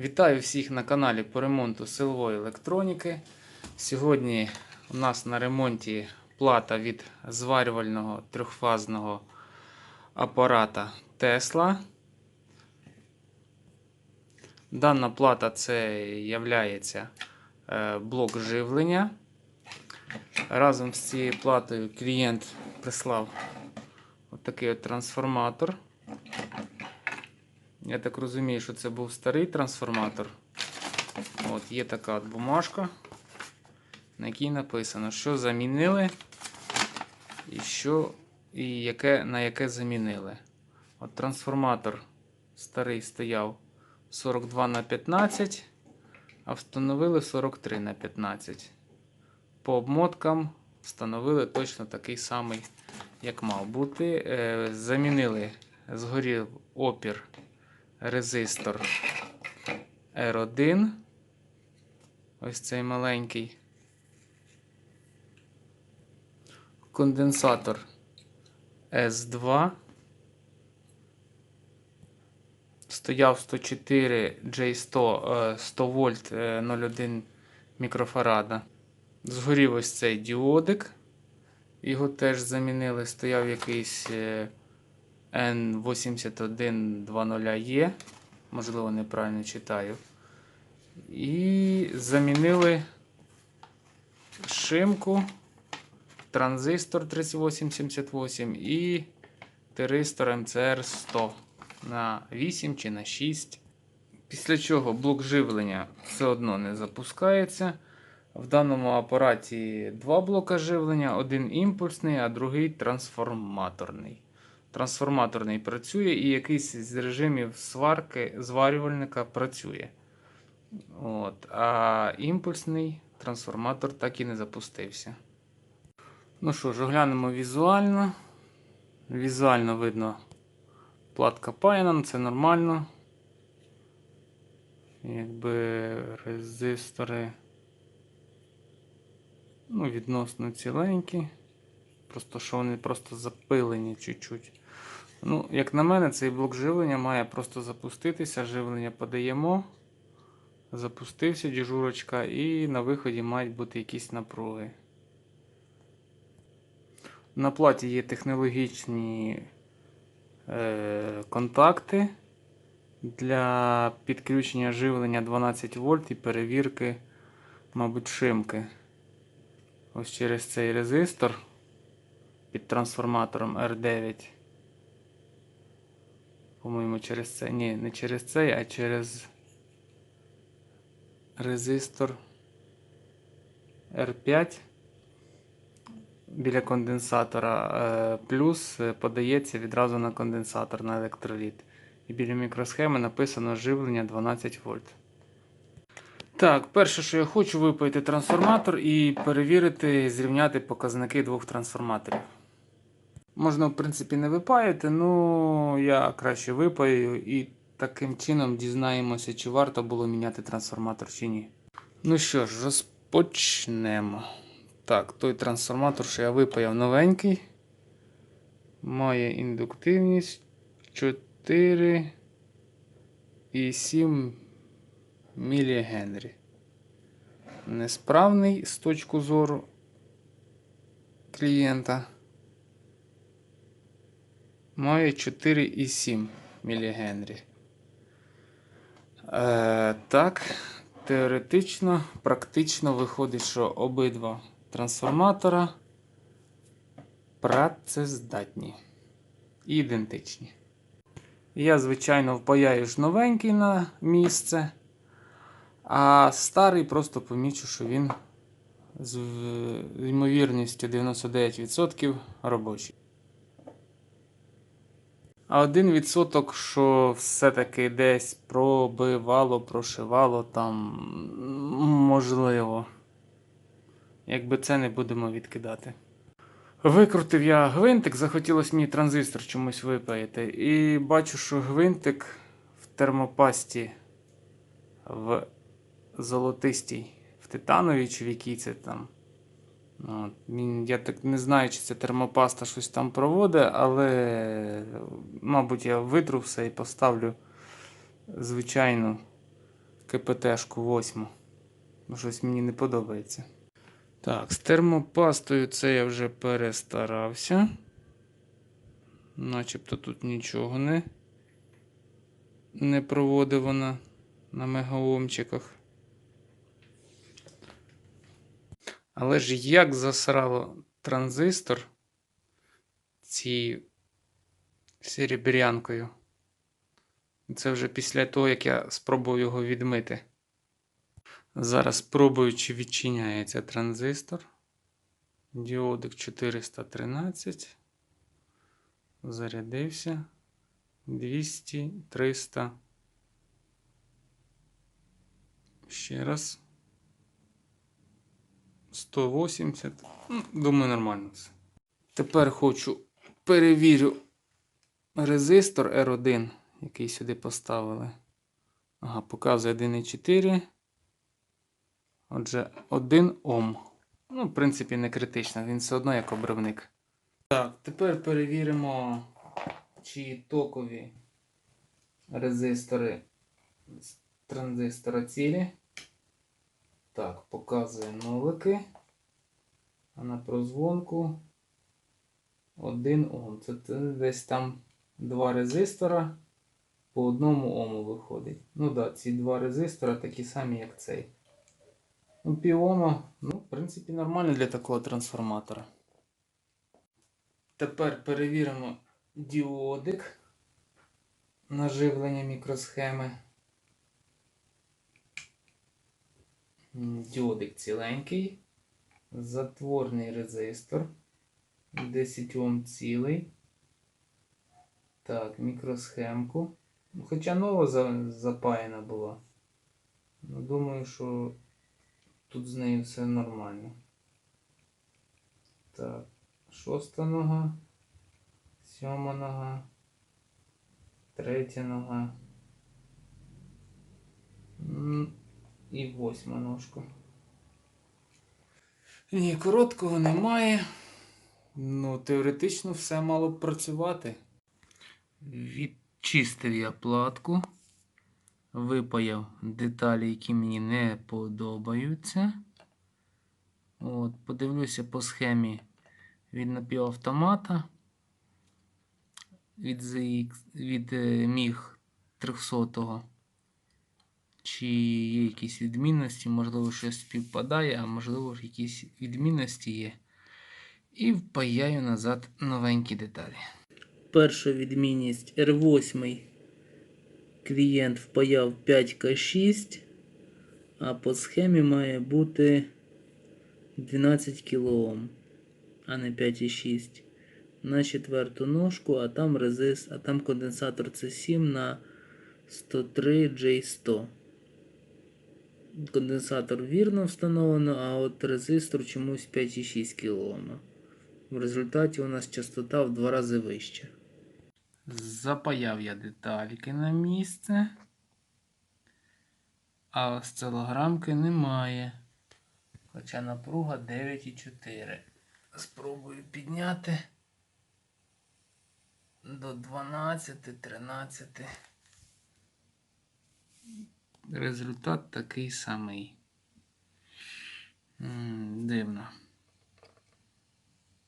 Вітаю всіх на каналі по ремонту силової електроніки. Сьогодні у нас на ремонті плата від зварювального трьохфазного апарата Tesla. Дана плата це є блок живлення. Разом з цією платою клієнт прислав отакий от трансформатор. Я так розумію, що це був старий трансформатор. От Є така от бумажка, на якій написано, що замінили і що, і яке, на яке замінили. От Трансформатор старий стояв 42 на 15, а встановили 43 на 15. По обмоткам встановили точно такий самий, як мав бути. Е, Замінили, згорів опір резистор R1. Ось цей маленький. Конденсатор S2. Стояв 104 J100 е, 100 вольт е, 0,1 мікрофарада. Згорів ось цей діодик. Його теж замінили. Стояв якийсь е, N8120E. Можливо, неправильно читаю. І замінили шимку, транзистор 3878 і тиристор MCR 100 на 8 чи на 6. Після чого блок живлення все одно не запускається. В даному апараті два блока живлення: один імпульсний, а другий трансформаторний. Трансформаторний працює і якийсь з режимів сварки зварювальника працює. От. А імпульсний трансформатор так і не запустився. Ну що ж, оглянемо візуально. Візуально видно платка паяна, це нормально. Якби резистори ну, відносно ціленькі. Просто що вони просто запилені чуть-чуть. Ну, Як на мене, цей блок живлення має просто запуститися. Живлення подаємо. Запустився діжурочка, і на виході мають бути якісь напруги. На платі є технологічні е, контакти для підключення живлення 12 вольт і перевірки, мабуть, шимки. Ось через цей резистор під трансформатором R9. По-моєму, через це. Ні, не через цей, а через резистор R5 біля конденсатора. е, Плюс е, подається відразу на конденсатор на електроліт. І біля мікросхеми написано живлення 12 вольт. Так, перше, що я хочу випаяти трансформатор і перевірити, зрівняти показники двох трансформаторів. Можна, в принципі, не випаяти, ну я краще випаю і таким чином дізнаємося, чи варто було міняти трансформатор чи ні. Ну що ж, розпочнемо. Так, той трансформатор, що я випаяв новенький. Має індуктивність 4,7 мілігенрі. Несправний з точки зору клієнта. Має 4,7 мілігенрі. Е, так, теоретично, практично виходить, що обидва трансформатора працездатні і ідентичні. Я, звичайно, впаяю ж новенький на місце, а старий просто помічу, що він з ймовірністю 99% робочий. А один відсоток, що все-таки десь пробивало, прошивало там можливо. Якби це не будемо відкидати. Викрутив я гвинтик, захотілося мені транзистор чомусь випаяти. І бачу, що гвинтик в термопасті в золотистій, в титановій чи в якій це там. Я так не знаю, чи це термопаста щось там проводить, але, мабуть, я витру все і поставлю звичайну КПТшку 8. Бо щось мені не подобається. Так, з термопастою це я вже перестарався. Начебто тут нічого не, не проводив вона на мегаомчиках. Але ж як засрало транзистор цією серебрянкою. Це вже після того, як я спробував його відмити. Зараз спробую, чи відчиняється транзистор. Діодик 413. Зарядився. 200, 300. Ще раз. 180. Ну, думаю, нормально все. Тепер хочу перевірю резистор R1, який сюди поставили. Ага, показує 1,4. Отже, 1 Ом. Ну, в принципі, не критично, він все одно як обривник. Так, тепер перевіримо, чи токові резистори з транзистора цілі. Так, показує нолики. А на прозвонку 1 Ом. Це десь там два резистора по одному Ому виходить. Ну так, да, ці два резистора такі самі, як цей. Ну, півома, ну, в принципі, нормально для такого трансформатора. Тепер перевіримо діодик на живлення мікросхеми. Діодик ціленький. Затворний резистор. 10 Ом цілий. Так, мікросхемку. Ну, Хоча нова запаяна була. Ну, думаю, що тут з нею все нормально. Так, шоста нога, сьома нога, третя нога. І восьма ножка. Ні, короткого немає. Ну, теоретично все мало б працювати. Відчистив я платку. Випаяв деталі, які мені не подобаються. От, подивлюся по схемі від напівавтомата. Від, ZX, від е, міг 300 Чи є якісь відмінності, можливо, щось співпадає, а можливо, якісь відмінності є. І впаяю назад новенькі деталі. Перша відмінність R8 клієнт впаяв 5К6, а по схемі має бути 12 кОм, а не 5,6. На четверту ножку, а там резист, а там конденсатор C7 на 103 J100. Конденсатор вірно встановлено, а от резистор чомусь 5,6 кОм. В результаті у нас частота в два рази вища. Запаяв я детальки на місце. А осцилограмки немає. Хоча напруга 9,4. Спробую підняти до 12-13. Результат такий самий. Дивно.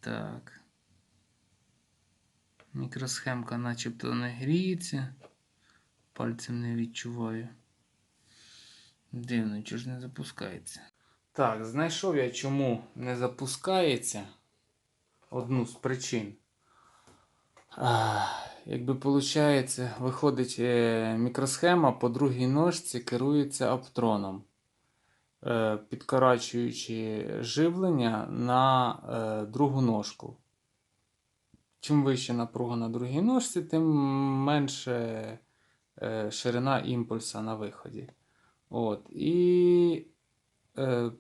Так. Мікросхемка начебто не гріється. Пальцем не відчуваю. Дивно, чого ж не запускається. Так, знайшов я чому не запускається. Одну з причин. А, якби виходить, виходить е, мікросхема по другій ножці керується оптроном, е, підкорачуючи живлення на е, другу ножку. Чим вища напруга на другій ножці, тим менше ширина імпульса на виході. От. І е,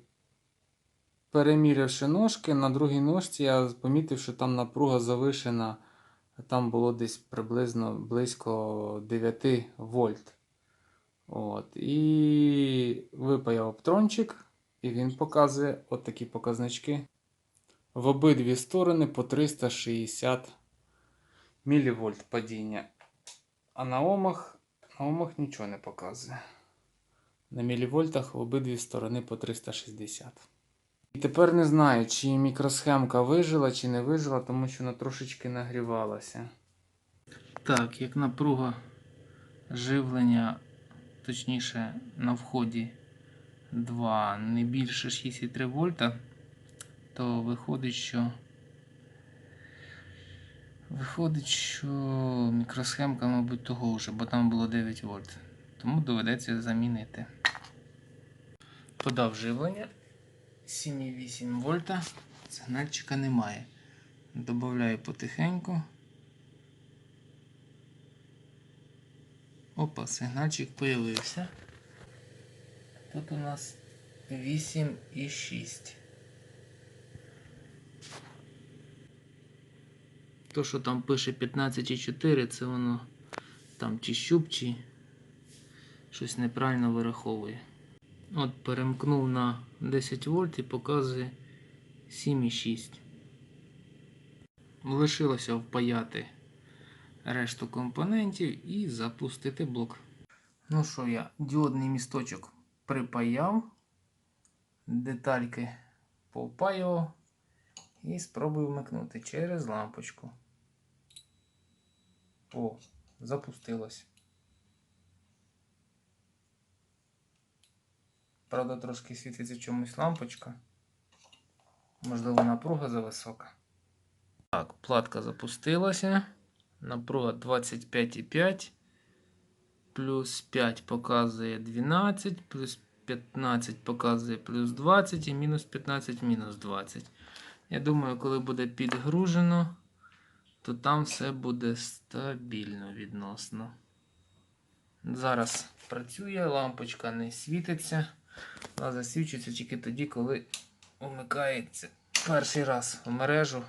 перемірявши ножки, на другій ножці я помітив, що там напруга завишена. Там було десь приблизно близько 9 вольт. От. І випаяв оптрончик, і він показує от такі показнички. В обидві сторони по 360 мВ падіння. А на омах, на омах нічого не показує. На мілівольтах в обидві сторони по 360. І тепер не знаю, чи мікросхемка вижила, чи не вижила, тому що вона трошечки нагрівалася. Так, як напруга живлення, точніше на вході 2 не більше 6,3 вольта, то виходить, що виходить, що мікросхемка, мабуть, того вже, бо там було 9 вольт. Тому доведеться замінити. Подав живлення 7,8 вольта. Сигнальчика немає. Добавляю потихеньку. Опа, сигнальчик появився. Тут у нас 8,6. То, що там пише 15,4, це воно там чи щуп, чи щось неправильно вираховує. От перемкнув на 10 вольт і показує 7,6. Лишилося впаяти решту компонентів і запустити блок. Ну що, я діодний місточок припаяв, детальки попаював і спробую вмикнути через лампочку. О, запустилось. Правда, трошки світиться чомусь лампочка. Можливо, напруга зависока. Так, платка запустилася. Напруга 25,5. Плюс 5 показує 12, плюс 15 показує плюс 20 і мінус 15 мінус 20. Я думаю, коли буде підгружено, то там все буде стабільно відносно. Зараз працює, лампочка не світиться. Вона засвічується тільки тоді, коли вмикається перший раз в мережу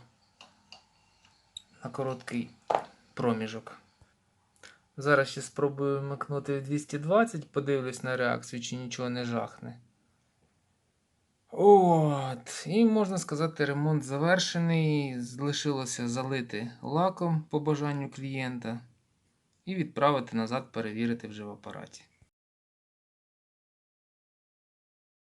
на короткий проміжок. Зараз ще спробую вмикнути в 220, подивлюсь на реакцію, чи нічого не жахне. От, і можна сказати, ремонт завершений. Залишилося залити лаком по бажанню клієнта і відправити назад перевірити вже в апараті.